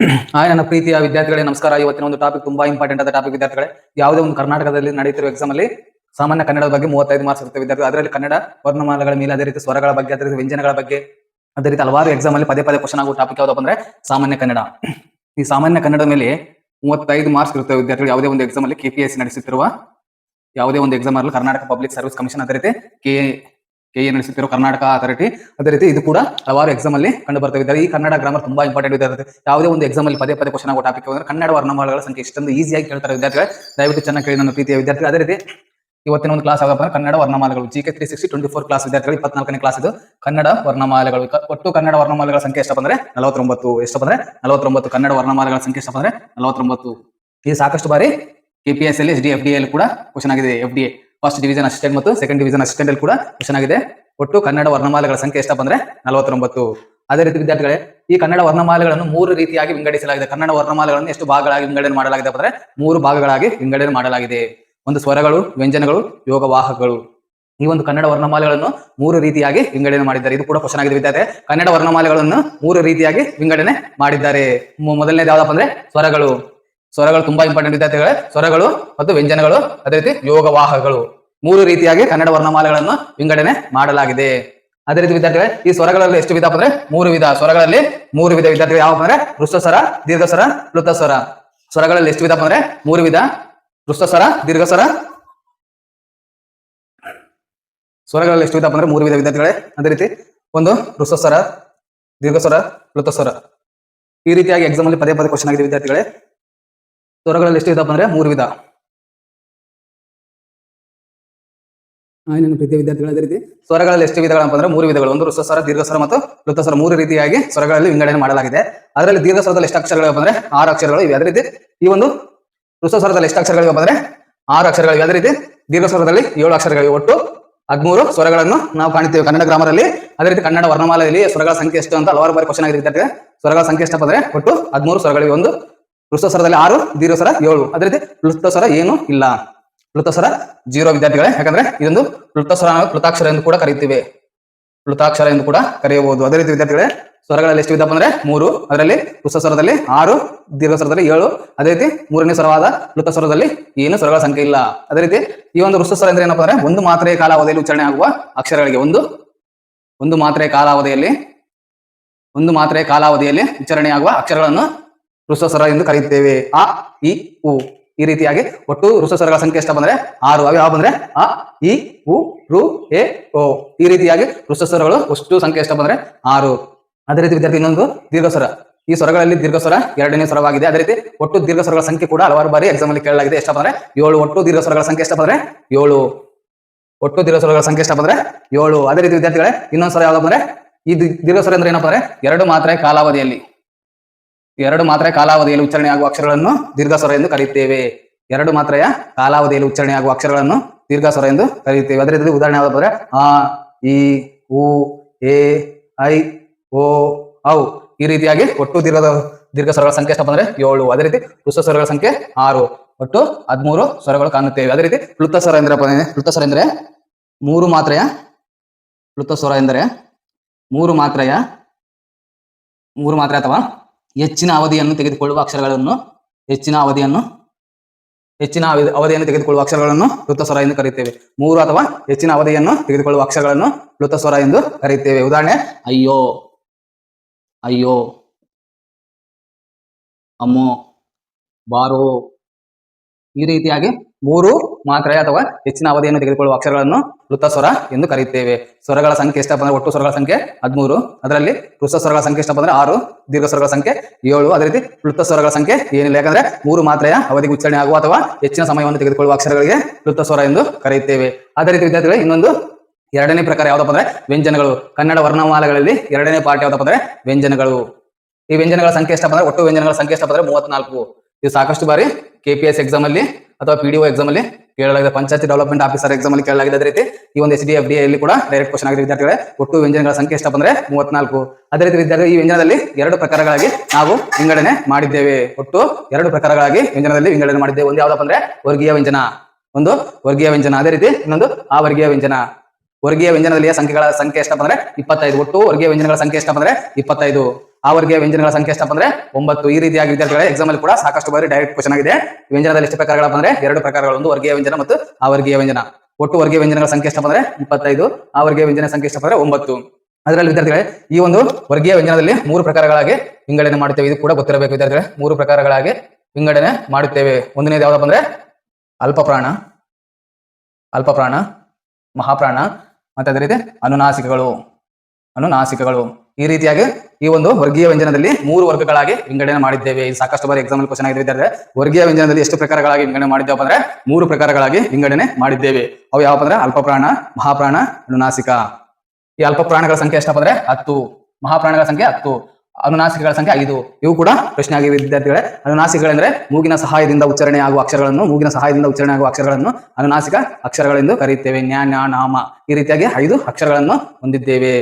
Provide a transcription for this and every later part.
Hi, ನನ್ನ ಪ್ರೀತಿಯ ವಿದ್ಯಾರ್ಥಿಗಳೇ, ನಮಸ್ಕಾರ. ಇವತ್ತಿನ ಒಂದು ಟಾಪಿಕ್ ತುಂಬಾ ಇಂಪಾರ್ಟೆಂಟ್ ಆದ ಟಾಪಿಕ್ ವಿದ್ಯಾರ್ಥಿಗಳೇ. ಯಾವುದೇ ಒಂದು ಕರ್ನಾಟಕದಲ್ಲಿ ನಡೆಯುತ್ತಿರುವ ಎಕ್ಸಾಮ್ ಅಲ್ಲಿ ಸಾಮಾನ್ಯ ಕನ್ನಡದ ಬಗ್ಗೆ ಮೂವತ್ತೈದು ಮಾರ್ಕ್ಸ್ ಇರುತ್ತೆ ವಿದ್ಯಾರ್ಥಿ ಅದರಲ್ಲಿ ಕನ್ನಡ, ವರ್ಣಮಾಲಗಳ ಮೇಲೆ ಅದೇ ರೀತಿ ಸ್ವರಗಳ ಬಗ್ಗೆ, ಅದೇ ರೀತಿ ವ್ಯಂಜನಗಳ ಬಗ್ಗೆ, ಅದೇ ರೀತಿ ಹಲವಾರು ಎಕ್ಸಾಮ್ ಅಲ್ಲಿ ಪದೇ ಪದೇ ಕ್ವಶನ್ ಆಗುವ ಟಾಪಿಕ್ ಯಾವ್ದಪ್ಪ ಅಂದ್ರೆ ಸಾಮಾನ್ಯ ಕನ್ನಡ. ಈ ಸಾಮಾನ್ಯ ಕನ್ನಡ ಮೇಲೆ ಮೂವತ್ತೈದು ಮಾರ್ಕ್ಸ್ ಇರುತ್ತೆ ವಿದ್ಯಾರ್ಥಿಗಳು ಯಾವುದೇ ಒಂದು ಎಕ್ಸಾಮ್ ಅಲ್ಲಿ ಕೆಪಿಎಸ್ಸಿ ನಡೆಸುತ್ತಿರುವ ಯಾವುದೇ ಒಂದು ಎಕ್ಸಾಮ್ ಅಲ್ಲಿ ಕರ್ನಾಟಕ ಪಬ್ಲಿಕ್ ಸರ್ವಿಸ್ ಕಮಿಷನ್ ಅದೇ ರೀತಿ ಕೆ ಕೆ ಎ ನಡೆಸುತ್ತಿರೋ ಕರ್ನಾಟಕ ಅಥಾರಿಟಿ ಅದೇ ರೀತಿ ಇದು ಕೂಡ ಹಲವಾರು ಎಕ್ಸಾಮ್ ಅಲ್ಲಿ ಕಂಡು ವಿದ್ಯಾರ್ಥಿ. ಈ ಕನ್ನಡ ಗ್ರಾಮರ್ ತುಂಬಾ ಇಂಪಾರ್ಟೆಂಟ್ ವಿದ್ಯಾರ್ಥಿ ಯಾವುದೇ ಒಂದು ಎಕ್ಸಾಮ್ ಅಲ್ಲಿ ಪದೇ ಪದೇ ಕ್ವಶನ್ ಆಗೋ ಟಾಪಿಕ್ ಅಂದ್ರೆ ಕನ್ನಡ ವರ್ಣಮಾಲೆಗಳ ಸಂಖ್ಯೆ ಇಷ್ಟೊಂದು ಈಸಿಯಾಗಿ ಕೇಳ್ತಾರೆ ವಿದ್ಯಾರ್ಥಿಗಳು. ದಯವಿಟ್ಟು ಚೆನ್ನಾಗಿ ಕೇಳಿ ನನ್ನ ಪ್ರೀತಿಯ ವಿದ್ಯಾರ್ಥಿ ಅದೇ ರೀತಿ ಇವತ್ತಿನ ಒಂದು ಕ್ಲಾಸ್ ಆಗಪ್ಪ Kannada ವರ್ಣಮಾಲೆಗಳು G K three sixty twenty four class ವಿದ್ಯಾರ್ಥಿಗಳು ಇಪ್ಪತ್ನಾಲ್ಕನೇ ಕ್ಲಾಸ್ ಇದು. ಕನ್ನಡ ವರ್ಣಮಾಲೆಗಳು ಒಟ್ಟು ಕನ್ನಡ ವರ್ಣಮಾಲೆಗಳ ಸಂಖ್ಯೆ ಎಷ್ಟಪ್ಪ ಅಂದ್ರೆ ನಲವತ್ತೊಂಬತ್ತು. ಎಷ್ಟಪ್ಪ ಅಂದ್ರೆ ನಲವತ್ತೊಂಬತ್ತು. ಕನ್ನಡ ವರ್ಣಮಾಲೆಗಳ ಸಂಖ್ಯೆ ಎಷ್ಟಪ್ಪ ಅಂದ್ರೆ ನಲವತ್ತೊಂಬತ್ತು. ಇದು ಸಾಕಷ್ಟು ಬಾರಿ ಕೆಪಿಎಸ್ ಅಲ್ಲಿ S D F D L ಕೂಡ ಕ್ವಶನ್ ಆಗಿದೆ. F D A first division assistant ಮತ್ತು ಸೆಕೆಂಡ್ ಡಿವಿಷನ್ ಅಸಿಸ್ಟೆಂಟ್ ಅಲ್ಲಿ ಕೂಡ ಕ್ವಶನ್ ಆಗಿದೆ ಒಟ್ಟು ಕನ್ನಡ ವರ್ಣಮಾಲೆಗಳ ಸಂಖ್ಯೆ ಎಷ್ಟಪ್ಪ ಅಂದ್ರೆ ನಲವತ್ತೊಂಬತ್ತು. ಅದೇ ರೀತಿ ವಿದ್ಯಾರ್ಥಿಗಳೇ, ಈ ಕನ್ನಡ ವರ್ಣಮಾಲೆಗಳನ್ನು ಮೂರು ರೀತಿಯಾಗಿ ವಿಂಗಡಿಸಲಾಗಿದೆ. ಕನ್ನಡ ವರ್ಣಮಾಲೆಗಳನ್ನು ಎಷ್ಟು ಭಾಗಗಳಾಗಿ ವಿಂಗಡಣೆ ಮಾಡಲಾಗಿದೆ ಅಂದ್ರೆ ಮೂರು ಭಾಗಗಳಾಗಿ ವಿಂಗಡಣೆ ಮಾಡಲಾಗಿದೆ. ಒಂದು ಸ್ವರಗಳು, ವ್ಯಂಜನಗಳು, ಯೋಗವಾಹಕಗಳು. ಈ ಒಂದು ಕನ್ನಡ ವರ್ಣಮಾಲೆಗಳನ್ನು ಮೂರು ರೀತಿಯಾಗಿ ವಿಂಗಡಣೆ ಮಾಡಿದ್ದಾರೆ. ಇದು ಕೂಡ ಕ್ವಶನ್ ಆಗಿದೆ ವಿದ್ಯಾರ್ಥಿ ಕನ್ನಡ ವರ್ಣಮಾಲೆಗಳನ್ನು ಮೂರು ರೀತಿಯಾಗಿ ವಿಂಗಡಣೆ ಮಾಡಿದ್ದಾರೆ. ಮೊದಲನೇದು ಯಾವ್ದಪ್ಪ ಅಂದ್ರೆ ಸ್ವರಗಳು. ಸ್ವರಗಳು ತುಂಬಾ ಇಂಪಾರ್ಟೆಂಟ್ ವಿದ್ಯಾರ್ಥಿಗಳೇ. ಸ್ವರಗಳು ಮತ್ತು ವ್ಯಂಜನಗಳು, ಅದೇ ರೀತಿ ಯೋಗವಾಹಗಳು ಮೂರು ರೀತಿಯಾಗಿ ಕನ್ನಡ ವರ್ಣಮಾಲೆಗಳನ್ನು ವಿಂಗಡಣೆ ಮಾಡಲಾಗಿದೆ. ಅದೇ ರೀತಿ ವಿದ್ಯಾರ್ಥಿಗಳೇ, ಈ ಸ್ವರಗಳಲ್ಲಿ ಎಷ್ಟು ವಿಧ ಅಂದ್ರೆ ಮೂರು ವಿಧ. ಸ್ವರಗಳಲ್ಲಿ ಮೂರು ವಿಧ ವಿದ್ಯಾರ್ಥಿಗಳು ಯಾವ ಅಂದ್ರೆ ಋಷ್ಟಸ್ವರ ದೀರ್ಘಸ್ವರ ಪ್ಲುತಸ್ವರ ಸ್ವರಗಳಲ್ಲಿ ಎಷ್ಟು ವಿಧ ಅಂದ್ರೆ ಮೂರು ವಿಧ. ಋಷ್ಟಸ್ವರ ದೀರ್ಘಸ್ವರ ಸ್ವರಗಳಲ್ಲಿ ಎಷ್ಟು ವಿಧ ಅಂದ್ರೆ ಮೂರು ವಿಧ ವಿದ್ಯಾರ್ಥಿಗಳೇ? ಅದೇ ರೀತಿ ಒಂದು ಋಷ್ಟಸ್ವರ ದೀರ್ಘಸ್ವರ ಪ್ಲುತಸ್ವರ ಈ ರೀತಿಯಾಗಿ ಎಕ್ಸಾಮ್ ಅಲ್ಲಿ ಪದೇ ಪದೇ ಕ್ವಶನ್ ಆಗಿದೆ ವಿದ್ಯಾರ್ಥಿಗಳೇ. ಸ್ವರಗಳಲ್ಲಿ ಎಷ್ಟು ವಿಧ ಅಂದ್ರೆ ಮೂರು ವಿಧ. ನನ್ನ ಪ್ರೀತಿಯ ವಿದ್ಯಾರ್ಥಿಗಳು ಅದೇ ರೀತಿ? ಸ್ವರಗಳಲ್ಲಿ ಎಷ್ಟು ವಿಧಗಳು ಅಂತಂದ್ರೆ ಮೂರು ವಿಧಗಳು. ಒಂದು ವೃಷಸ್ವರ ದೀರ್ಘಸ್ವರ ಮತ್ತು ವೃತ್ತಸ್ವರ ಮೂರು ರೀತಿಯಾಗಿ ಸ್ವರಗಳಲ್ಲಿ ವಿಂಗಡಣೆ ಮಾಡಲಾಗಿದೆ. ಅದರಲ್ಲಿ ದೀರ್ಘಸ್ವರದಲ್ಲಿ ಎಷ್ಟು ಅಕ್ಷರಗಳು ಅಂದ್ರೆ ಆರು ಅಕ್ಷರಗಳು ಇವೆ. ಅದೇ ರೀತಿ ಈ ಒಂದು ಋಸ್ವಸ್ವರದಲ್ಲಿ ಎಷ್ಟು ಅಕ್ಷರಗಳು ಅಂದ್ರೆ ಆರು ಅಕ್ಷರಗಳಿವೆ ಅದೇ ರೀತಿ ದೀರ್ಘಸ್ವರದಲ್ಲಿ ಏಳು ಅಕ್ಷರಗಳಿವೆ ಒಟ್ಟು ಹದಿಮೂರು ಸ್ವರಗಳನ್ನು ನಾವು ಕಾಣ್ತೀವಿ ಕನ್ನಡ ಗ್ರಾಮರಲ್ಲಿ. ಅದೇ ರೀತಿ ಕನ್ನಡ ವರ್ಣಮಾಲೆಯಲ್ಲಿ ಸ್ವರಗಳ ಸಂಖ್ಯೆ ಎಷ್ಟು ಅಂತ ಹಲವಾರು ಬಾರಿ ಕ್ವಶನ್ ಆಗಿರುತ್ತೆ ಸ್ವರಗಳ ಸಂಖ್ಯೆ ಎಷ್ಟಪ್ಪ ಅಂದ್ರೆ ಒಟ್ಟು ಹದಿಮೂರು ಸ್ವರಗಳಿವೆ. ಒಂದು ಋಸ್ವಸ್ವರದಲ್ಲಿ ಆರು, ದೀರ್ಘಸ್ವರ ಏಳು. ಅದೇ ರೀತಿ ಸ್ವರ ಏನು ಇಲ್ಲ. ಪ್ಲುತಸ್ವರ ಜೀರೋ ವಿದ್ಯಾರ್ಥಿಗಳೇ, ಯಾಕಂದ್ರೆ ಇದೊಂದು ಪ್ಲುತಸ್ವರ ಪ್ಲುತಾಕ್ಷರ ಎಂದು ಕೂಡ ಕರೀತೀವಿ. ಪ್ಲುತಾಕ್ಷರ ಎಂದು ಕೂಡ ಕರೆಯಬಹುದು. ಅದೇ ರೀತಿ ವಿದ್ಯಾರ್ಥಿಗಳೇ, ಸ್ವರಗಳಲ್ಲಿ ಎಷ್ಟು ವಿಧಪ್ಪ ಅಂದ್ರೆ ಮೂರು, ಅದರಲ್ಲಿ ಸ್ವರದಲ್ಲಿ ಆರು, ದೀರ್ಘಸ್ವರದಲ್ಲಿ ಏಳು, ಅದೇ ರೀತಿ ಮೂರನೇ ಸ್ವರವಾದ ಸ್ವರದಲ್ಲಿ ಏನು ಸ್ವರಗಳ ಸಂಖ್ಯೆ ಇಲ್ಲ. ಅದೇ ರೀತಿ ಈ ಒಂದು ಸ್ವರ ಅಂದ್ರೆ ಏನಪ್ಪ ಅಂದ್ರೆ ಒಂದು ಮಾತ್ರೆಯ ಕಾಲಾವಧಿಯಲ್ಲಿ ಉಚ್ಚಾರಣೆ ಆಗುವ ಅಕ್ಷರಗಳಿಗೆ ಒಂದು ಒಂದು ಮಾತ್ರೆಯ ಕಾಲಾವಧಿಯಲ್ಲಿ, ಒಂದು ಮಾತ್ರೆಯ ಕಾಲಾವಧಿಯಲ್ಲಿ ಉಚ್ಚಾರಣೆಯಾಗುವ ಅಕ್ಷರಗಳನ್ನು ಸ್ವರ ಎಂದು ಕರೆಯುತ್ತೇವೆ ಆ, ಇ, ಉ. ಈ ರೀತಿಯಾಗಿ ಒಟ್ಟು ಸ್ವರಗಳ ಸಂಖ್ಯೆ ಎಷ್ಟು ಬಂದ್ರೆ ಆರು. ಯಾವ ಬಂದ್ರೆ? ಅ ಇ ಉ, ರು, ಎ, ಓ. ಈ ರೀತಿಯಾಗಿ ಸ್ವರಗಳು ಒಷ್ಟು ಸಂಖ್ಯೆ ಎಷ್ಟು ಬಂದ್ರೆ ಆರು. ಅದೇ ರೀತಿ ವಿದ್ಯಾರ್ಥಿ ಇನ್ನೊಂದು ದೀರ್ಘಸ್ವರ ಈ ಸ್ವರಗಳಲ್ಲಿ ದೀರ್ಘಸ್ವರ ಎರಡನೇ ಸ್ವರವಾಗಿದೆ. ಅದೇ ರೀತಿ ಒಟ್ಟು ದೀರ್ಘಸ್ವರಗಳ ಸಂಖ್ಯೆ ಕೂಡ ಹಲವಾರು ಬಾರಿ ಎಕ್ಸಾಮ್ ಅಲ್ಲಿ ಕೇಳಲಾಗಿದೆ. ಎಷ್ಟು ಬಂದ್ರೆ ಏಳು. ಒಟ್ಟು ದೀರ್ಘಸ್ವರಗಳ ಸಂಖ್ಯೆ ಎಷ್ಟು ಬಂದ್ರೆ ಏಳು. ಒಟ್ಟು ದೀರ್ಘಸ್ವರಗಳ ಸಂಖ್ಯೆ ಎಷ್ಟು ಬಂದ್ರೆ ಏಳು. ಅದೇ ರೀತಿ ವಿದ್ಯಾರ್ಥಿಗಳೇ, ಇನ್ನೊಂದು ಸ್ವರ ಯಾವ್ದು ಬಂದ್ರೆ? ಈ ದೀರ್ಘ ಸ್ವರ ಅಂದ್ರೆ ಏನಪ್ಪ ಅಂದ್ರೆ ಎರಡು ಮಾತ್ರ ಕಾಲಾವಧಿಯಲ್ಲಿ. ಎರಡು ಮಾತ್ರ ಕಾಲಾವಧಿಯಲ್ಲಿ ಉಚ್ಚಾರಣೆ ಆಗುವ ಅಕ್ಷರಗಳನ್ನು ದೀರ್ಘಸ್ವರ ಎಂದು ಕರೆಯುತ್ತೇವೆ. ಎರಡು ಮಾತ್ರೆಯ ಕಾಲಾವಧಿಯಲ್ಲಿ ಉಚ್ಚಾರಣೆ ಆಗುವ ಅಕ್ಷರಗಳನ್ನು ದೀರ್ಘಸ್ವರ ಎಂದು ಕರೆಯುತ್ತೇವೆ. ಅದರ ರೀತಿ ಉದಾಹರಣೆ ಅಂದ್ರೆ ಆ ಇ ಉ, ಎ, ಐ, ಓ, ಔ ಈ ರೀತಿಯಾಗಿ ಒಟ್ಟು ದೀರ್ಘದ ದೀರ್ಘ ಸ್ವರಗಳ ಸಂಖ್ಯೆ ಎಷ್ಟಪ್ಪ ಅಂದ್ರೆ ಏಳು. ಅದೇ ರೀತಿ ಹೃಸ್ವ ಸ್ವರಗಳ ಸಂಖ್ಯೆ ಆರು. ಒಟ್ಟು ಹದಿಮೂರು ಸ್ವರಗಳು ಕಾಣುತ್ತೇವೆ. ಅದೇ ರೀತಿ ಪ್ಲುತ ಸ್ವರ ಎಂದ್ರೆ ಪ್ಲುತ ಸ್ವರ ಎಂದ್ರೆ ಮೂರು ಮಾತ್ರೆಯ ಪ್ಲುತ ಸ್ವರ ಎಂದರೆ ಮೂರು ಮಾತ್ರೆಯ, ಮೂರು ಮಾತ್ರೆ ಅಥವಾ ಹೆಚ್ಚಿನ ಅವಧಿಯನ್ನು ತೆಗೆದುಕೊಳ್ಳುವ ಅಕ್ಷರಗಳನ್ನು ಹೆಚ್ಚಿನ ಅವಧಿಯನ್ನು ಹೆಚ್ಚಿನ ಅವಧಿಯನ್ನು ತೆಗೆದುಕೊಳ್ಳುವ ಅಕ್ಷರಗಳನ್ನು ಸ್ವರ ಎಂದು ಕರೆಯುತ್ತೇವೆ. ಮೂರು ಅಥವಾ ಹೆಚ್ಚಿನ ಅವಧಿಯನ್ನು ತೆಗೆದುಕೊಳ್ಳುವ ಅಕ್ಷರಗಳನ್ನು ಸ್ವರ ಎಂದು ಕರೆಯುತ್ತೇವೆ. ಉದಾಹರಣೆ, ಅಯ್ಯೋ ಅಯ್ಯೋ, ಅಮ್ಮೋ, ಬಾರೋ, ಈ ರೀತಿಯಾಗಿ ಮೂರು ಮಾತ್ರ ಅಥವಾ ಹೆಚ್ಚಿನ ಅವಧಿಯನ್ನು ತೆಗೆದುಕೊಳ್ಳುವ ಅಕ್ಷರಗಳನ್ನು ಸ್ವರ ಎಂದು ಕರೆಯುತ್ತೇವೆ. ಸ್ವರಗಳ ಸಂಖ್ಯೆ ಎಷ್ಟಪ್ಪ ಅಂದ್ರೆ ಒಟ್ಟು ಸ್ವರಗಳ ಸಂಖ್ಯೆ ಹದಿಮೂರು. ಅದರಲ್ಲಿ ವೃತ್ತ ಸ್ವರಗಳ ಸಂಖ್ಯೆ ಎಷ್ಟಪ್ಪ ಅಂದ್ರೆ ಆರು, ದೀರ್ಘ ಸ್ವರಗಳ ಸಂಖ್ಯೆ ಏಳು. ಅದೇ ರೀತಿ ವೃತ್ತ ಸ್ವರಗಳ ಸಂಖ್ಯೆ ಏನಿಲ್ಲ. ಯಾಕಂದ್ರೆ ಮೂರು ಮಾತ್ರೆಯ ಅವಧಿಗೆ ಉಚ್ಚಾರಣೆ ಆಗುವ ಅಥವಾ ಹೆಚ್ಚಿನ ಸಮಯವನ್ನು ತೆಗೆದುಕೊಳ್ಳುವ ಅಕ್ಷರಗಳಿಗೆ ವೃತ್ತ ಸ್ವರ ಎಂದು ಕರೆಯುತ್ತೇವೆ. ಅದೇ ರೀತಿ ವಿದ್ಯಾರ್ಥಿಗಳು, ಇನ್ನೊಂದು ಎರಡನೇ ಪ್ರಕಾರ ಯಾವ್ದಪ್ಪ ಅಂದ್ರೆ ವ್ಯಂಜನಗಳು. ಕನ್ನಡ ವರ್ಣಮಾಲೆಗಳಲ್ಲಿ ಎರಡನೇ ಪಾರ್ಟ್ ಯಾವ್ದಪ್ಪ ಅಂದ್ರೆ ವ್ಯಂಜನಗಳು. ಈ ವ್ಯಂಜನಗಳ ಸಂಖ್ಯೆ ಎಷ್ಟಪ್ಪ ಅಂದ್ರೆ ಒಟ್ಟು ವ್ಯಂಜನಗಳ ಸಂಖ್ಯೆ ಎಷ್ಟಪ್ಪ ಅಂದ್ರೆ ಮೂವತ್ನಾಲ್ಕು ಇದು ಸಾಕಷ್ಟು ಬಾರಿ ಕೆಪಿಎಸ್ ಎಕ್ಸಾಮ್ ಅಲ್ಲಿ ಅಥವಾ ಪಿ ಡಿ ಎಕ್ಸಾಮ್ ಅಲ್ಲಿ ಕೇಳಲಾಗಿದೆ. ಪಂಚಾಯತ್ ಡೆವಲಪ್ಮೆಂಟ್ ಆಫೀಸರ್ ಎಕ್ಸಾಮ್ ಅಲ್ಲಿ ಕೇಳಲಾಗಿದೆ ಅದೇ ರೀತಿ ಈ ಒಂದು ಎಸ್ ಡಿ ಎಫ್ ಡಿ ಅಲ್ಲಿ ಕೂಡ ಡೈರೆಕ್ಟ್ ಕ್ವಶನ್ ಆಗಿದೆ ವಿದ್ಯಾರ್ಥಿಗಳೇ ಒಟ್ಟು ವ್ಯಂಜನಗಳ ಸಂಖ್ಯೆ ಎಷ್ಟಪ್ಪ ಅಂದ್ರೆ ಮೂವತ್ನಾಲ್ಕು. ಅದೇ ರೀತಿ ವಿದ್ಯಾರ್ಥಿ ಈ ವ್ಯಂಜನದಲ್ಲಿ ಎರಡು ಪ್ರಕಾರಗಳಾಗಿ ನಾವು ವಿಂಗಡಣೆ ಮಾಡಿದ್ದೇವೆ. ಒಟ್ಟು ಎರಡು ಪ್ರಕಾರಗಳಾಗಿ ವ್ಯಂಜನದಲ್ಲಿ ವಿಂಗಡಣೆ ಮಾಡಿದ್ದೇವೆ. ಒಂದು ಯಾವ್ದಪ್ಪ ಅಂದ್ರೆ ವರ್ಗೀಯ ವ್ಯಂಜನ. ಒಂದು ವರ್ಗೀಯ ವ್ಯಂಜನ. ಅದೇ ರೀತಿ ಇನ್ನೊಂದು ಆ ವರ್ಗೀಯ ವ್ಯಂಜನ. ವರ್ಗೀಯ ವ್ಯಂಜನದಲ್ಲಿ ಸಂಖ್ಯೆಗಳ ಸಂಖ್ಯೆ ಎಷ್ಟಪ್ಪ ಅಂದ್ರೆ ಇಪ್ಪತ್ತೈದು. ಒಟ್ಟು ವರ್ಗೀಯ ವ್ಯಂಜನಗಳ ಸಂಖ್ಯೆ ಎಷ್ಟಪ್ಪ ಅಂದ್ರೆ ಇಪ್ಪತ್ತೈದು. ಆ ವರ್ಗೀಯ ವ್ಯಂಜನಗಳ ಸಂಖ್ಯೆ ಎಷ್ಟಪ್ಪ ಅಂದ್ರೆ ಒಂಬತ್ತು. ಈ ರೀತಿಯಾಗಿ ವಿದ್ಯಾರ್ಥಿಗಳ ಎಕ್ಸಾಮ್ ಅಲ್ಲಿ ಕೂಡ ಸಾಕಷ್ಟು ಬಾರಿ ಡೈರೆಕ್ಟ್ ಕ್ವಶನ್ ಆಗಿದೆ. ವ್ಯಂಜನದಲ್ಲಿ ಎಷ್ಟು ಪ್ರಕಾರಗಳಪ್ಪ ಅಂದ್ರೆ ಎರಡು ಪ್ರಕಾರಗಳು. ಒಂದು ವರ್ಗೀಯ ವ್ಯಂಜನ ಮತ್ತು ಆ ವರ್ಗೀಯ ವ್ಯಂಜನ. ಒಟ್ಟು ವರ್ಗೀಯ ವ್ಯಂಜನಗಳ ಸಂಖ್ಯೆ ಎಷ್ಟಪ್ಪ ಅಂದ್ರೆ ಇಪ್ಪತ್ತೈದು. ಆ ವರ್ಗೀಯ ವ್ಯಂಜನ ಸಂಖ್ಯೆ ಎಷ್ಟಪ್ಪ ಅಂದ್ರೆ ಒಂಬತ್ತು. ಅದರಲ್ಲಿ ವಿದ್ಯಾರ್ಥಿಗಳೇ, ಈ ಒಂದು ವರ್ಗೀಯ ವ್ಯಂಜನದಲ್ಲಿ ಮೂರು ಪ್ರಕಾರಗಳಾಗಿ ವಿಂಗಡಣೆ ಮಾಡುತ್ತೇವೆ. ಇದು ಕೂಡ ಗೊತ್ತಿರಬೇಕು ವಿದ್ಯಾರ್ಥಿಗಳೇ. ಮೂರು ಪ್ರಕಾರಗಳಾಗಿ ವಿಂಗಡಣೆ ಮಾಡುತ್ತೇವೆ. ಒಂದನೇದು ಯಾವ್ದಪ್ಪ ಅಂದ್ರೆ ಅಲ್ಪ ಪ್ರಾಣ ಅಲ್ಪ ಪ್ರಾಣ ಮಹಾಪ್ರಾಣ ಮತ್ತೆ ಅದೇ ರೀತಿ? ಅನುನಾಸಿಕಗಳು. ಅನುನಾಸಿಕಗಳು. ಈ ರೀತಿಯಾಗಿ ಈ ಒಂದು ವರ್ಗೀಯ ವ್ಯಂಜನದಲ್ಲಿ ಮೂರು ವರ್ಗಗಳಾಗಿ ವಿಂಗಡಣೆ ಮಾಡಿದ್ದೇವೆ. ಇದು ಸಾಕಷ್ಟು ಬಾರಿ ಎಕ್ಸಾಮ್ ಕ್ವಶನ್ ಆಗಿದೆ ವಿದ್ಯಾರ್ಥಿ ವರ್ಗೀಯ ವ್ಯಂಜನದಲ್ಲಿ ಎಷ್ಟು ಪ್ರಕಾರಗಳಾಗಿ ವಿಂಗಡಣೆ ಮಾಡಿದ್ದೇವೆ ಅಂದ್ರೆ ಮೂರು ಪ್ರಕಾರಗಳಾಗಿ ವಿಂಗಡಣೆ ಮಾಡಿದ್ದೇವೆ. ಅವು ಯಾವಪ್ಪ ಅಂದ್ರೆ ಅಲ್ಪಪ್ರಾಣ, ಮಹಾಪ್ರಾಣ, ಅನುನಾಸಿಕ. ಈ ಅಲ್ಪ ಪ್ರಾಣಗಳ ಸಂಖ್ಯೆ ಎಷ್ಟಪ್ಪ ಅಂದ್ರೆ ಹತ್ತು. ಮಹಾಪ್ರಾಣಗಳ ಸಂಖ್ಯೆ ಹತ್ತು. ಅನುನಾಸಿಕಗಳ ಸಂಖ್ಯೆ ಐದು. ಇವು ಕೂಡ ಪ್ರಶ್ನೆ ಆಗಿವೆ ವಿದ್ಯಾರ್ಥಿಗಳೇ ಅನುನಾಸಿಕಗಳೆಂದ್ರೆ ಮೂಗಿನ ಸಹಾಯದಿಂದ ಉಚ್ಚಾರಣೆ ಆಗುವ ಅಕ್ಷರಗಳನ್ನು, ಮೂಗಿನ ಸಹಾಯದಿಂದ ಉಚ್ಚಾರಣೆ ಆಗುವ ಅಕ್ಷರಗಳನ್ನು ಅನುನಾಸಿಕ ಅಕ್ಷರಗಳೆಂದು ಕರೆಯುತ್ತೇವೆ. ನ್ಯಾ ನಾಮ ಈ ರೀತಿಯಾಗಿ ಐದು ಅಕ್ಷರಗಳನ್ನು ಹೊಂದಿದ್ದೇವೆ.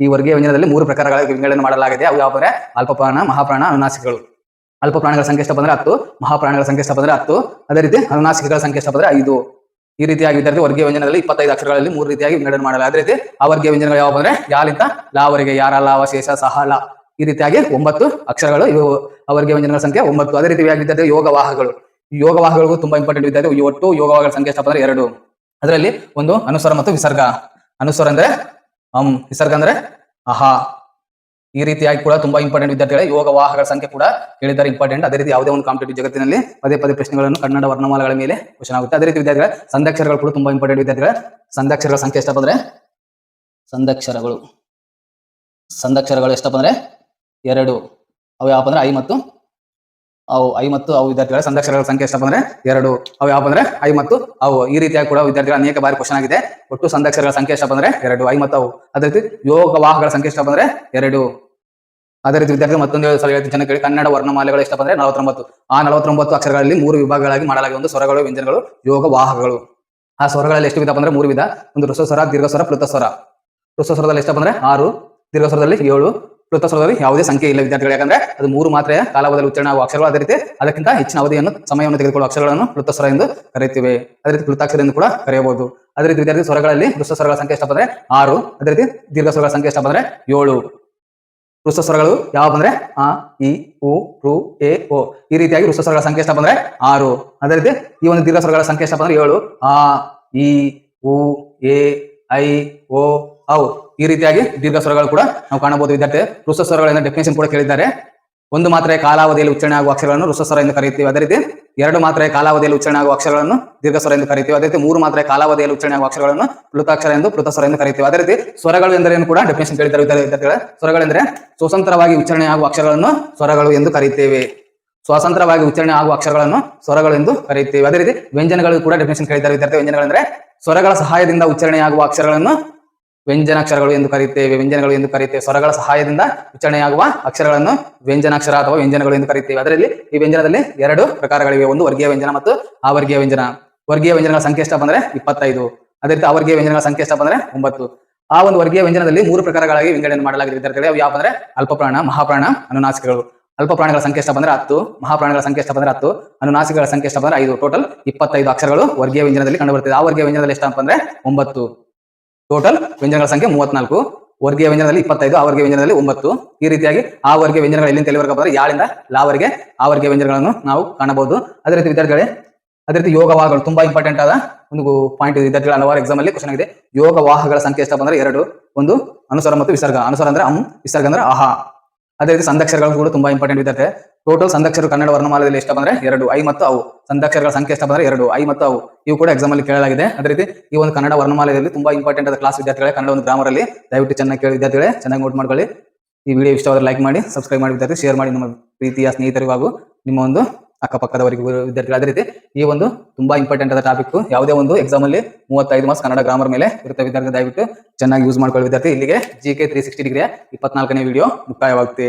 ಈ ವರ್ಗೀಯ ವ್ಯಂಜನದಲ್ಲಿ ಮೂರು ಪ್ರಕಾರಗಳ ವಿಂಗಡಣೆ ಮಾಡಲಾಗಿದೆ. ಅವು ಯಾವ ಅಲ್ಪಪ್ರಾಣ, ಮಹಾಪ್ರಾಣ, ಅನುನಾಸಿಕಗಳು. ಅಲ್ಪ ಪ್ರಾಣಿಗಳ ಸಂಖ್ಯೆ ಎಷ್ಟಪ್ಪ ಅಂದ್ರೆ ಹತ್ತು, ಮಹಾಪ್ರಾಣಿಗಳ ಸಂಖ್ಯೆ ಎಷ್ಟಪ್ಪ ಅಂದ್ರೆ ಹತ್ತು. ಅದೇ ರೀತಿ ಅನುನಾಸಿಕಗಳ ಸಂಖ್ಯೆ ಎಷ್ಟಪ್ಪ ಅಂದ್ರೆ ಐದು. ಈ ರೀತಿಯಾಗಿ ವಿದ್ಯಾರ್ಥಿ ವರ್ಗೀಯ ವ್ಯಂಜನದಲ್ಲಿ ಇಪ್ಪತ್ತೈದು ಅಕ್ಷರಗಳಲ್ಲಿ ಮೂರು ರೀತಿಯಾಗಿ ವಿಂಗಡಣೆ ಮಾಡಲಾಗಿದೆ. ಅದೇ ರೀತಿ ಆ ವರ್ಗೀಯ ವ್ಯಂಜನಗಳು ಯಾವ ಅಂದ್ರೆ ಯಾಲಿಂತ ಲಾವರಿಗೆ ಯಾರ ಲಾವ ಶೇಷ, ಸಹ, ಲ. ಈ ರೀತಿಯಾಗಿ ಒಂಬತ್ತು ಅಕ್ಷರಗಳು ಇವು. ಅವರಿಗೆ ವ್ಯಂಜನಗಳ ಸಂಖ್ಯೆ ಒಂಬತ್ತು. ಅದೇ ರೀತಿ ವಿದ್ಯಾರ್ಥಿ ಯೋಗವಾಹಗಳು ಯೋಗವಾಹಗಳಿಗೂ ತುಂಬಾ ಇಂಪಾರ್ಟೆಂಟ್ ಈ ಒಟ್ಟು ಯೋಗವಾಹಗಳ ಸಂಖ್ಯೆ ಎಷ್ಟಪ್ಪ ಅಂದ್ರೆ ಎರಡು. ಅದರಲ್ಲಿ ಒಂದು ಅನುಸ್ವರ ಮತ್ತು ವಿಸರ್ಗ. ಅನುಸರ ಅಂದ್ರೆ, ಹ್ಮ್, ವಿಸರ್ಗ ಅಂದ್ರೆ ಅಹಾ ಈ ರೀತಿಯಾಗಿ ಕೂಡ ತುಂಬಾ ಇಂಪಾರ್ಟೆಂಟ್ ವಿದ್ಯಾರ್ಥಿಗಳೇ ಯೋಗ ವಾಹಗಳ ಸಂಖ್ಯೆ ಕೂಡ ಹೇಳಿದ್ದಾರೆ ಇಂಪಾರ್ಟೆಂಟ್ ಅದೇ ರೀತಿ ಯಾವುದೇ ಒಂದು ಕಾಂಪಿಟೇಟಿವ್ ಜಗತ್ತಿನಲ್ಲಿ ಪದೇ ಪದೇ ಪ್ರಶ್ನೆಗಳನ್ನು ಕನ್ನಡ ವರ್ಣಮಾಲಗಳ ಮೇಲೆ ಕ್ವಶನ್ ಆಗುತ್ತೆ. ಅದೇ ರೀತಿ ವಿದ್ಯಾರ್ಥಿಗಳ ಸಂಧಾಕ್ಷರಗಳು ಕೂಡ ತುಂಬಾ ಇಂಪಾರ್ಟೆಂಟ್ ವಿದ್ಯಾರ್ಥಿಗಳ. ಸಂಧಾಕ್ಷರಗಳ ಸಂಖ್ಯೆ ಎಷ್ಟಪ್ಪ ಅಂದ್ರೆ ಸಂಧಾಕ್ಷರಗಳು ಸಂಧಾಕ್ಷರಗಳು ಎಷ್ಟಪ್ಪ ಅಂದ್ರೆ ಎರಡು. ಅವು ಯಾವಪ್ಪ ಅಂದ್ರೆ ಐ ಮತ್ತು ಅವು. ಐ ಮತ್ತು ಅವು ವಿದ್ಯಾರ್ಥಿಗಳ ಸಂಧಕ್ಷರಗಳ ಸಂಖ್ಯೆ ಎಷ್ಟಪ್ಪ ಅಂದ್ರೆ ಎರಡು. ಅವು ಯಾವಪ್ಪ ಅಂದ್ರೆ ಐ ಮತ್ತು ಅವು. ಈ ರೀತಿಯಾಗಿ ಕೂಡ ವಿದ್ಯಾರ್ಥಿಗಳ ಅನೇಕ ಬಾರಿ ಕ್ವಶನ್ ಆಗಿದೆ. ಒಟ್ಟು ಸಂಧಕ್ಷರಗಳ ಸಂಖ್ಯೆ ಎಷ್ಟಪ್ಪ ಅಂದ್ರೆ ಎರಡು. ಐ ಮತ್ತು ಅವು. ಅದೇ ರೀತಿ ಯೋಗವಾಹಗಳ ಸಂಖ್ಯೆ ಎಷ್ಟಪ್ಪ ಅಂದ್ರೆ ಎರಡು. ಅದೇ ರೀತಿ ವಿದ್ಯಾರ್ಥಿ ಮತ್ತೊಂದು ಸಲ ಹೇಳ್ತೀನಿ. ಜನ ಕೇಳಿ ಕನ್ನಡ ವರ್ಣಮಾಲೆಗಳು ಎಷ್ಟಪ್ಪ ಅಂದ್ರೆ ನಲವತ್ತೊಂಬತ್ತು. ಆ ನಲವತ್ತೊಂಬತ್ತು ಅಕ್ಷರಗಳಲ್ಲಿ ಮೂರು ವಿಭಾಗಗಳಾಗಿ ಮಾಡಲಾಗಿದೆ. ಒಂದು ಸ್ವರಗಳು, ವ್ಯಂಜನಗಳು ಯೋಗವಾಹಗಳು ಆ ಸ್ವರಗಳಲ್ಲಿ ಎಷ್ಟು ವಿಧ ಅಂದ್ರೆ ಮೂರು ವಿಧ. ಒಂದು ಋಸ್ವಸ್ವರ ದೀರ್ಘಸ್ವರ ಪೃಥಸ್ವರ ಋಸ್ವಸ್ವರದಲ್ಲಿ ಎಷ್ಟಪ್ಪ ಅಂದ್ರೆ ಆರು. ದೀರ್ಘಸ್ವರದಲ್ಲಿ ಏಳು. ಪ್ಲುತಸ್ವರದಲ್ಲಿ ಯಾವುದೇ ಸಂಖ್ಯೆ ಇಲ್ಲ ವಿದ್ಯಾರ್ಥಿಗಳು. ಯಾಕಂದ್ರೆ ಅದು ಮೂರು ಮಾತ್ರ ಕಾಲಾವಧಿಯಲ್ಲಿ ಉಚ್ಚಾರಣೆ ಆಗುವ ಅಕ್ಷರಗಳು ಅದೇ ರೀತಿ, ಅದಕ್ಕಿಂತ ಹೆಚ್ಚಿನ ಅವಧಿಯನ್ನು, ಸಮಯವನ್ನು ತೆಗೆದುಕೊಳ್ಳುವ ಅಕ್ಷರಗಳನ್ನು ವೃತ್ತಸ್ವರ ಎಂದು ಕರೆಯುತ್ತೇವೆ. ಅದೇ ರೀತಿ ವೃತ್ತಾಕ್ಷರ ಎಂದು ಕೂಡ ಕರೆಯಬಹುದು. ಅದೇ ರೀತಿ ವಿದ್ಯಾರ್ಥಿ ಸ್ವರಗಳಲ್ಲಿ ಋಸ್ವಸ್ವರಗಳ ಸಂಖ್ಯೆ ಎಷ್ಟಪ್ಪ ಅಂದ್ರೆ ಆರು, ಅದೇ ರೀತಿ ದೀರ್ಘಸ್ವರಗಳ ಸಂಖ್ಯೆ ಎಷ್ಟಪ್ಪ ಅಂದ್ರೆ ಏಳು. ವೃತ್ತ ಸ್ವರಗಳು ಯಾವ ಬಂದ್ರೆ ಆ, ಇ, ಉ ಋ ಎ, ಓ. ಈ ರೀತಿಯಾಗಿ ಋಸ್ವ ಸ್ವರಗಳ ಸಂಖ್ಯೆ ಎಷ್ಟಪ್ಪ ಅಂದ್ರೆ ಆರು. ಅದೇ ರೀತಿ ಈ ಒಂದು ದೀರ್ಘ ಸ್ವರಗಳ ಸಂಖ್ಯೆ ಎಷ್ಟಪ್ಪ ಅಂದ್ರೆ ಏಳು. ಆ, ಇ, ಉ, ಎ, ಐ, ಓ ಔ ಈ ರೀತಿಯಾಗಿ ದೀರ್ಘ ಸ್ವರಗಳು ಕೂಡ ನಾವು ಕಾಣಬಹುದು. ವಿದ್ಯಾರ್ಥಿ ಋಷ ಸ್ವರಗಳಿಂದ ಡೆಫಿನೇಷನ್ ಕೂಡ ಕೇಳಿದ್ದಾರೆ. ಒಂದು ಮಾತ್ರೆಯ ಕಾಲಾವಧಿಯಲ್ಲಿ ಉಚ್ಚಾರಣೆ ಆಗುವ ಅಕ್ಷರಗಳನ್ನು ಋಷ ಸ್ವರ ಎಂದು ಕರೆಯುತ್ತೀವಿ. ಅದೇ ರೀತಿ ಎರಡು ಮಾತ್ರೆಯ ಕಾಲಾವಧಿಯಲ್ಲಿ ಉಚ್ಚಾರಣೆ ಆಗುವ ಅಕ್ಷರಗಳನ್ನು ದೀರ್ಘ ಸ್ವರ ಎಂದು ಕರೆಯುತ್ತೇವೆ. ಅದೇ ರೀತಿ ಮೂರು ಮಾತ್ರೆಯ ಕಾಲಾವಧಿಯಲ್ಲಿ ಉಚ್ಚಾರಣೆ ಆಗುವ ಅಕ್ಷರಗಳನ್ನು ಪ್ಲುತಾಕ್ಷರ ಎಂದು ಪ್ಲುತಸ್ವರ ಎಂದು ಕರೆಯುತ್ತೇವೆ. ಅದೇ ರೀತಿ ಸ್ವರಗಳು ಎಂದರೇನು ಕೂಡ ಡೆಫಿನೇಷನ್ ಕೇಳಿದ್ದಾರೆ ವಿದ್ಯಾರ್ಥಿಗಳ. ಸ್ವರಗಳೆಂದರೆ ಸ್ವತಂತ್ರವಾಗಿ ಉಚ್ಚಾರಣೆ ಆಗುವ ಅಕ್ಷರಗಳನ್ನು ಸ್ವರಗಳು ಎಂದು ಕರೆಯುತ್ತೇವೆ. ಸ್ವತಂತ್ರವಾಗಿ ಉಚ್ಚಾರಣೆ ಆಗುವ ಅಕ್ಷರಗಳನ್ನು ಸ್ವರಗಳು ಎಂದು ಕರೆಯುತ್ತೇವೆ. ಅದೇ ರೀತಿ ವ್ಯಂಜನಗಳು ಕೂಡ ಡೆಫಿನೇಷನ್ ಕೇಳಿದ್ದಾರೆ ವಿದ್ಯಾರ್ಥಿ. ವ್ಯಂಜನಗಳೆಂದರೆ ಸ್ವರಗಳ ಸಹಾಯದಿಂದ ಉಚ್ಚಾರಣೆ ಆಗುವ ಅಕ್ಷರಗಳನ್ನು ವ್ಯಂಜನಾಕ್ಷರಗಳು ಎಂದು ಕರೆಯುತ್ತೇವೆ ವ್ಯಂಜನಗಳು ಎಂದು ಕರೆಯುತ್ತೇವೆ ಸ್ವರಗಳ ಸಹಾಯದಿಂದ ಉಚ್ಚಾರಣೆಯಾಗುವ ಅಕ್ಷರಗಳನ್ನು ವ್ಯಂಜನಾಕ್ಷರ ಅಥವಾ ವ್ಯಂಜನಗಳು ಎಂದು ಕರೆಯುತ್ತೇವೆ ಅದರಲ್ಲಿ ಈ ವ್ಯಂಜನದಲ್ಲಿ ಎರಡು ಪ್ರಕಾರಗಳಿವೆ. ಒಂದು ವರ್ಗೀಯ ವ್ಯಂಜನ ಮತ್ತು ಅವರ್ಗೀಯ ವ್ಯಂಜನ. ವರ್ಗೀಯ ವ್ಯಂಜನಗಳ ಸಂಖ್ಯೆ ಎಷ್ಟಪ್ಪ ಅಂದ್ರೆ ಇಪ್ಪತ್ತೈದು. ಅದೇ ರೀತಿ ಅವರ್ಗೀಯ ವ್ಯಂಜನಗಳ ಸಂಖ್ಯೆ ಎಷ್ಟಪ್ಪ ಅಂದ್ರೆ ಒಂಬತ್ತು. ಆ ಒಂದು ವರ್ಗೀಯ ವ್ಯಂಜನದಲ್ಲಿ ಮೂರು ಪ್ರಕಾರಗಳಾಗಿ ವಿಂಗಡಣೆ ಮಾಡಲಾಗಿದೆ. ವಿದ್ಯಾರ್ಥಿಗಳು, ಅವು ಯಾವ ಅಂದ್ರೆ ಅಲ್ಪಪ್ರಾಣ, ಮಹಾಪ್ರಾಣ, ಅನುನಾಸಿಕಗಳು. ಅಲ್ಪ ಪ್ರಾಣಿಗಳ ಸಂಖ್ಯೆ ಅಂದ್ರೆ ಹತ್ತು, ಮಹಾಪ್ರಾಣಿಗಳ ಸಂಖ್ಯೆ ಅಂದ್ರೆ ಹತ್ತು, ಅನುನಾಸಿಕಗಳ ಸಂಖ್ಯೆ ಎಷ್ಟಪ್ಪ ಅಂದ್ರೆ ಐದು. ಟೋಟಲ್ ಇಪ್ಪತ್ತೈದು ಅಕ್ಷರಗಳು ವರ್ಗೀಯ ವ್ಯಂಜನದಲ್ಲಿ ಕಂಡುಬರುತ್ತದೆ. ಆ ವರ್ಗೀಯ ವ್ಯಂಜನದಲ್ಲಿ ಎಷ್ಟಪ್ಪ ಅಂದ್ರೆ ಒಂಬತ್ತು. ಟೋಟಲ್ ವ್ಯಂಜನಗಳ ಸಂಖ್ಯೆ ಮೂವತ್ನಾಲ್ಕು. ವರ್ಗೀಯ ವ್ಯಂಜನದಲ್ಲಿ ಇಪ್ಪತ್ತೈದು ಆ ವರ್ಗೀಯ ವ್ಯಂಜನದಲ್ಲಿ ಒಂಬತ್ತು. ಈ ರೀತಿಯಾಗಿ ಆ ವರ್ಗೀಯ ವ್ಯಂಜನಗಳು ಎಲ್ಲಿಂದ ಎಲ್ಲಿವರೆಗೆ ಬಂದರೆ ಯಾಳಿಂದ? ಲಾವರಿಗೆ. ಆ ವರ್ಗೀಯ ವ್ಯಂಜನಗಳನ್ನು ನಾವು ಕಾಣಬಹುದು. ಅದೇ ರೀತಿ ವಿದ್ಯಾರ್ಥಿಗಳೇ, ಅದೇ ರೀತಿ ಯೋಗವಾಹಗಳು ತುಂಬಾ ಇಂಪಾರ್ಟೆಂಟ್ ಆದ ಒಂದು ಪಾಯಿಂಟ್ ವಿದ್ಯಾರ್ಥಿಗಳ ಹಲವಾರು ಎಕ್ಸಾಮ್ ಅಲ್ಲಿ ಕ್ವಶನ್ ಆಗಿದೆ. ಯೋಗವಾಹಗಳ ಸಂಖ್ಯೆ ಎಷ್ಟಪ್ಪ ಅಂದ್ರೆ ಎರಡು. ಒಂದು ಅನುಸರ ಮತ್ತು ವಿಸರ್ಗ. ಅನುಸರ ಅಂದ್ರೆ ಅಂ, ವಿಸರ್ಗ ಅಂದ್ರೆ ಆಹಾ. ಅದೇ ರೀತಿ ಸಂದಕ್ಷರಗಳು ಕೂಡ ತುಂಬಾ ಇಂಪಾರ್ಟೆಂಟ್ ವಿದ್ಯಾರ್ಥಿ ಟೋಟಲ್ ಸಂದಕ್ಷರು ಕನ್ನಡ ವರ್ಣಮಾಲೆಯಲ್ಲಿ ಎಷ್ಟು ಬಂದ್ರೆ? ಎರಡು, ಐ ಮತ್ತು ಅವು. ಸಂದಕ್ಷರಗಳ ಸಂಖ್ಯೆ ಎಷ್ಟು ಬಂದ್ರೆ? ಎರಡು, ಐ ಮತ್ತು ಅವು. ಇವು ಕೂಡ ಎಕ್ಸಾಮ್ ಅಲ್ಲಿ ಕೇಳಲಾಗಿದೆ. ಅದೇ ರೀತಿ ಈ ಒಂದು ಕನ್ನಡ ವರ್ಣಮಾಲೆಯಲ್ಲಿ ತುಂಬಾ ಇಂಪಾರ್ಟೆಂಟ್ ಆದ ಕ್ಲಾಸ್ ವಿದ್ಯಾರ್ಥಿಗಳೇ ಕನ್ನಡ ಒಂದು ಗ್ರಾಮರ್ ಅಲ್ಲಿ ದಯವಿಟ್ಟು ಚೆನ್ನಾಗಿ ಕೇಳಿ ವಿದ್ಯಾರ್ಥಿಗಳೇ, ಚೆನ್ನಾಗಿ ನೋಟ್ ಮಾಡ್ಕೊಳ್ಳಿ. ಈ ವಿಡಿಯೋ ಇಷ್ಟವಾದ್ರೆ ಲೈಕ್ ಮಾಡಿ ಸಬ್ಸ್ಕ್ರೈಬ್ ಮಾಡಿ ವಿದ್ಯಾರ್ಥಿ ಶೇರ್ ಮಾಡಿ ನಿಮ್ಮ ಪ್ರೀತಿಯ ಸ್ನೇಹಿತರಿಗೂ ಹಾಗೂ ನಿಮ್ಮ ಒಂದು ಅಕ್ಕಪಕ್ಕದವರಿಗೂ ವಿದ್ಯಾರ್ಥಿಗಳು. ಅದೇ ರೀತಿ ಈ ಒಂದು ತುಂಬಾ ಇಂಪಾರ್ಟೆಂಟ್ ಆದ ಟಾಪಿಕ್ ಯಾವುದೇ ಒಂದು ಎಕ್ಸಾಮ್ ಅಲ್ಲಿ ಮೂವತ್ತೈದು ಮಾರ್ಕ್ಸ್ ಕನ್ನಡ ಗ್ರಾಮರ್ ಮೇಲೆ ಇರುತ್ತೆ ವಿದ್ಯಾರ್ಥಿ ದಯವಿಟ್ಟು ಚೆನ್ನಾಗಿ ಯೂಸ್ ಮಾಡ್ಕೊಳ್ಳಿ ವಿದ್ಯಾರ್ಥಿ. ಇಲ್ಲಿಗೆ ಜಿ ಕೆ ತ್ರೀ ಸಿಕ್ಸ್ಟಿ ಡಿಗ್ರಿಯ ಇಪ್ಪತ್ನಾಲ್ಕನೇ ವಿಡಿಯೋ ಮುಕ್ತಾಯವಾಗುತ್ತೆ.